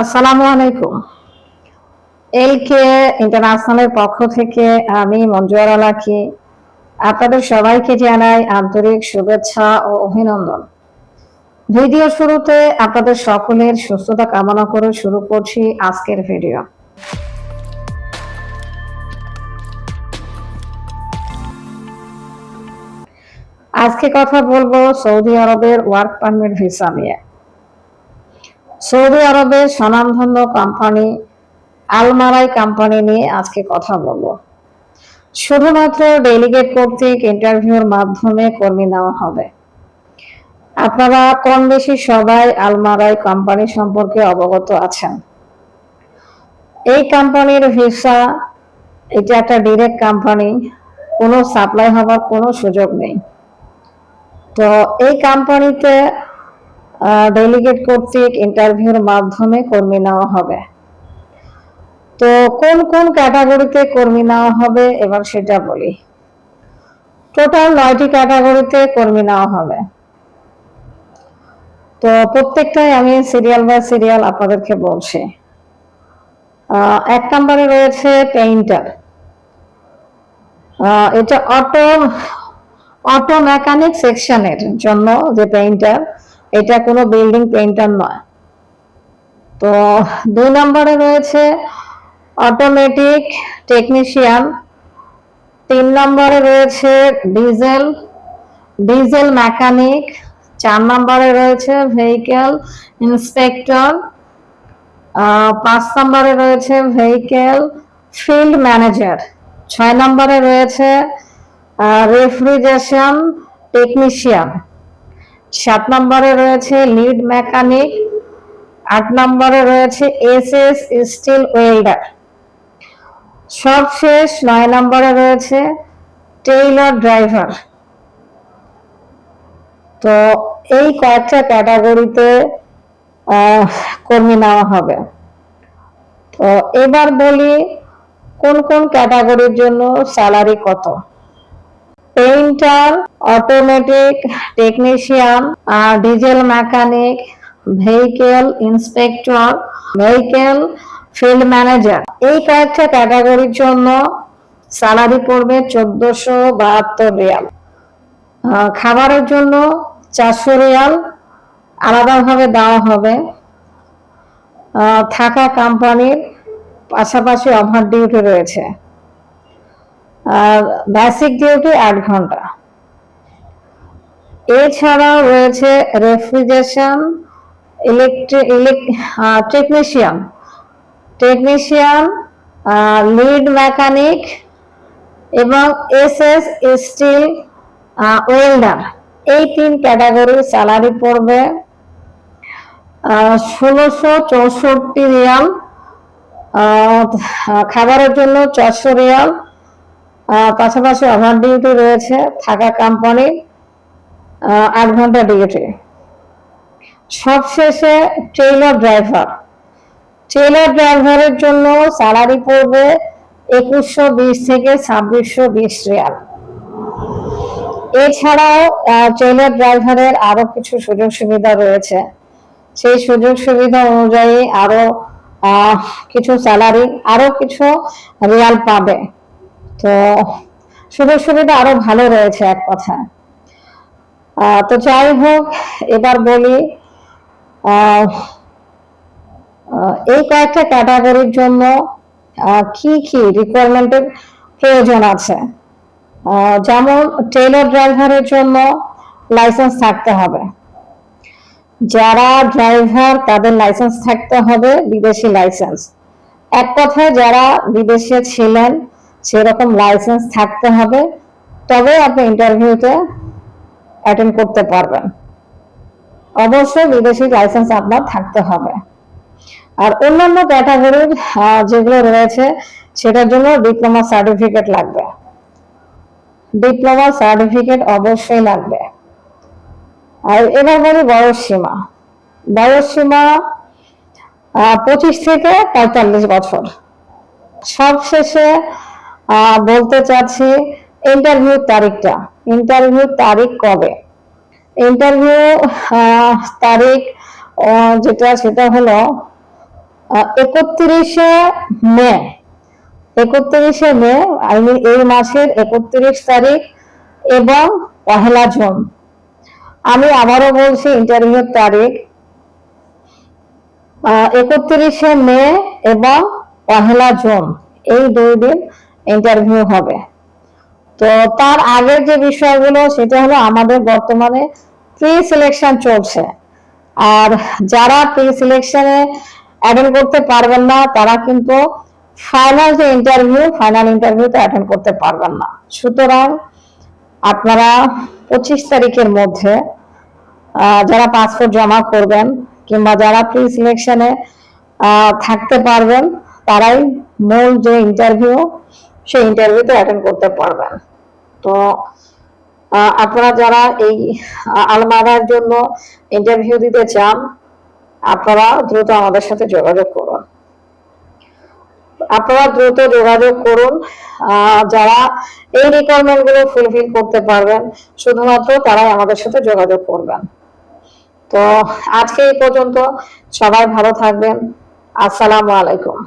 আসসালামু আলাইকুম। এলকে ইন্টারন্যাশনালের পক্ষ থেকে আমি মঞ্জুয়ারা লাখি আপনাদের সবাইকে জানাই আন্তরিক শুভেচ্ছা ও অভিনন্দন। ভিডিও শুরুতে আপনাদের সকলের সুস্থতা কামনা করে শুরু করছি আজকের ভিডিও। আজকে কথা বলব সৌদি আরবের ওয়ার্ক পারমিট ভিসা নিয়ে। সৌদি আরবের স্বনামধন্য কোম্পানি আলমারাই কোম্পানি নিয়ে আজকে কথা বলব। শুধুমাত্র ডেলিগেট কর্তৃক ইন্টারভিউর মাধ্যমে কর্মী নেওয়া হবে। আপনারা কম বেশি সবাই আলমারাই কোম্পানি সম্পর্কে অবগত আছেন। এই কোম্পানির ভিসা এটা একটা ডিরেক্ট কোম্পানি কোনো সাপ্লাই হবার কোনো সুযোগ নেই। তো এই কোম্পানিতে ডেলিগেট কর্তৃক ইন্টারভিউর মাধ্যমে কর্মী নেওয়া হবে। তো কোন কোন ক্যাটাগরিতে কর্মী নেওয়া হবে, এবার সেটা বলি। টোটাল নয়টি ক্যাটাগরিতে কর্মী নেওয়া হবে। তো প্রত্যেকটাই আমি সিরিয়াল বাই সিরিয়াল আপনাদেরকে বলছি। এক নম্বরে রয়েছে পেইন্টার এটা অটো অটো মেকানিক সেকশনের জন্য যে পেইন্টার এটা কোনো বিল্ডিং পেইন্টার নয়। তো দুই নম্বরে রয়েছে অটোমেটিক টেকনিশিয়ান তিন নম্বরে রয়েছে ডিজেল ডিজেল মেকানিক চার নম্বরে রয়েছে ভেহিকেল ইন্সপেক্টর পাঁচ নম্বরে রয়েছে ভেহিকেল ফিল্ড ম্যানেজার ছয় নম্বরে রয়েছে রেফ্রিজারেশন টেকনিশিয়ান সাত নম্বরে রয়েছে লিড মেকানিক আট নম্বরে রয়েছে এস এস স্টিল ওয়েল্ডার সবশেষ নয় নম্বরে রয়েছে টেইলর ড্রাইভার তো এই কয়েকটা ক্যাটাগরিতে কর্মী নেওয়া হবে। তো এবার বলি কোন কোন ক্যাটাগরির জন্য স্যালারি কত? Painter automatic technician diesel mechanic vehicle inspector vehicle field manager এই কয়েকটা ক্যাটাগরির জন্য স্যালারি পড়বে চোদ্দশো বাহাত্তর রিয়াল। খাবারের জন্য চারশো রিয়াল। আলাদাভাবে দেওয়া হবে। থাকা কোম্পানির পাশাপাশি ওভার ডিউটি রয়েছে। আর বেসিক ডিউটি আট ঘণ্টা? এছাড়াও রয়েছে refrigeration electric technician technician lead mechanic এবং এস এস স্টিল ওয়েল্ডার এই তিন ক্যাটাগরি স্যালারি পড়বে ষোলোশো চৌষট্টি রিয়াল খাবারের জন্য চারশো রিয়াল। পাশাপাশি ওভার ডিউটি রয়েছে, থাকা কোম্পানি আট ঘণ্টা ডিউটি সবশেষে ট্রেইলার ড্রাইভার ট্রেইলার ড্রাইভারের জন্য স্যালারি পড়বে একুশশো বিশ থেকে ছাব্বিশশো বিশ রিয়াল। এছাড়াও ট্রেইলার ড্রাইভারের আরও কিছু সুযোগ সুবিধা রয়েছে। সেই সুযোগ সুবিধা অনুযায়ী আরও কিছু স্যালারি আরও কিছু রিয়াল পাবে। তো সুযোগ সুবিধা আরও ভালো রয়েছে এক কথা। তো যাই হোক, এবার বলি এই কয়েকটা ক্যাটাগরির জন্য কি কি রিকোয়ারমেন্টের প্রয়োজন আছে? যেমন টেইলর ড্রাইভারের জন্য লাইসেন্স থাকতে হবে। যারা ড্রাইভার তাদের লাইসেন্স থাকতে হবে, বিদেশি লাইসেন্স এক কথায় যারা বিদেশে ছিলেন সেরকম লাইসেন্স থাকতে হবে, তবে আপনি ইন্টারভিউতে অ্যাটেন্ড করতে পারবেন। অবশ্যই বিদেশি লাইসেন্স আপনার থাকতে হবে। আর অন্যান্য ক্যাটাগরির যেগুলো রয়েছে, সেটার জন্য ডিপ্লোমা সার্টিফিকেট লাগবে। ডিপ্লোমা সার্টিফিকেট অবশ্যই লাগবে। আর এবার বলি বয়স সীমা। বয়স সীমা পঁচিশ থেকে পঁয়তাল্লিশ বছর। সবশেষে বলতে চাচ্ছি ইন্টারভিউ তারিখটা। ইন্টারভিউ তারিখ কবে? ইন্টারভিউ তারিখ যেটা, সেটা হলো একত্রিশে মে। একত্রিশে মে আই মিন এই মাসের একত্রিশ তারিখ এবং পহেলা জুন। আমি আবারও বলছি ইন্টারভিউর তারিখ। একত্রিশে মে এবং পহেলা জুন। এই দুই দিন ইন্টারভিউ হবে। তো তার আগের যে বিষয়গুলো, সেটা হলো আমাদের বর্তমানে প্রি সিলেকশন চলছে। আর যারা প্রি সিলেকশনে অ্যাটেন্ড করতে পারবেন না, তারা কিন্তু ফাইনাল যে ইন্টারভিউ ফাইনাল ইন্টারভিউতে অ্যাটেন্ড করতে পারবেন না। সুতরাং আপনারা পঁচিশ তারিখের মধ্যে যারা পাসপোর্ট জমা করবেন কিংবা যারা প্রি সিলেকশনে থাকতে পারবেন, তারাই মূল যে ইন্টারভিউ সেই ইন্টারভিউতে অ্যাটেন্ড করতে পারবেন। তো আপনারা যারা এই আলমারার জন্য ইন্টারভিউ দিতে চান, আপনারা দ্রুত আমাদের সাথে যোগাযোগ করুন। আপনারা দ্রুত যোগাযোগ করুন যারা এই রিকোয়ারমেন্টগুলো ফুলফিল করতে পারবেন, শুধুমাত্র তারাই আমাদের সাথে যোগাযোগ করবেন। তো, আজকে এই পর্যন্ত সবাই ভালো থাকবেন। আসসালামু আলাইকুম।